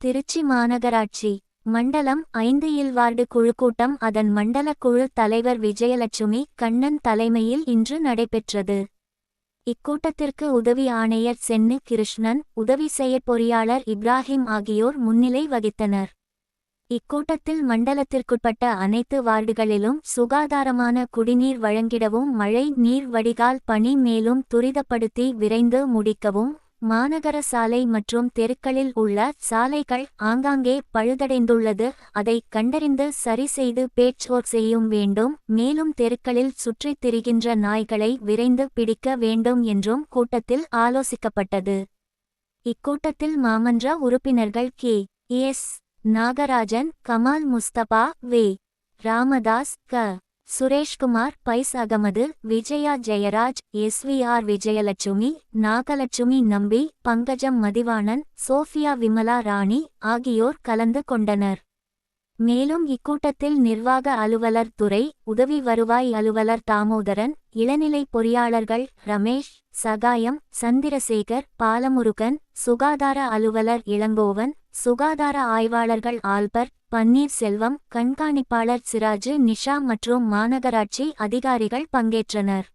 திருச்சி மாநகராட்சி மண்டலம் ஐந்து இல் வார்டு குழு கூட்டம் அதன் மண்டல குழு தலைவர் விஜயலட்சுமி கண்ணன் தலைமையில் இன்று நடைபெற்றது. இக்கூட்டத்திற்கு உதவி ஆணையர் சென்னு கிருஷ்ணன் உதவி செயற்பொறியாளர் இப்ராஹிம் ஆகியோர் முன்னிலை வகித்தனர். இக்கூட்டத்தில் மண்டலத்திற்குட்பட்ட அனைத்து வார்டுகளிலும் சுகாதாரமான குடிநீர் வழங்கிடவும் மழை நீர் வடிகால் பணி மேலும் துரிதப்படுத்தி விரைந்து முடிக்கவும் மாநகர சாலை மற்றும் தெருக்களில் உள்ள சாலைகள் ஆங்காங்கே பழுதடைந்துள்ளது. அதை கண்டறிந்து சரி செய்து பேட்ச்வொர்க் செய்யும் வேண்டும். மேலும் தெருக்களில் சுற்றித் திரிகின்ற நாய்களை விரைந்து பிடிக்க வேண்டும் என்றும் கூட்டத்தில் ஆலோசிக்கப்பட்டது. இக்கூட்டத்தில் மாமன்ற உறுப்பினர்கள் கே. எஸ். நாகராஜன் கமால் முஸ்தபா வே. ராமதாஸ் க. Sureshkumar Faiz Ahmed Vijaya Jayaraj S V R Vijayalakshmi Nagalakshmi Nambi Pankajam Mathivanan Sofia Vimala Rani ஆகியோர் கலந்து கொண்டனர். மேலும் இக்கூட்டத்தில் நிர்வாக அலுவலர் துறை உதவி வருவாய் அலுவலர் தாமோதரன் இளநிலை பொறியாளர்கள் ரமேஷ் சகாயம் சந்திரசேகர் பாலமுருகன் சுகாதார அலுவலர் இளங்கோவன் சுகாதார ஆய்வாளர்கள் ஆல்பர்ட் பன்னீர்செல்வம் கண்காணிப்பாளர் சிராஜு நிஷா மற்றும் மாநகராட்சி அதிகாரிகள் பங்கேற்றனர்.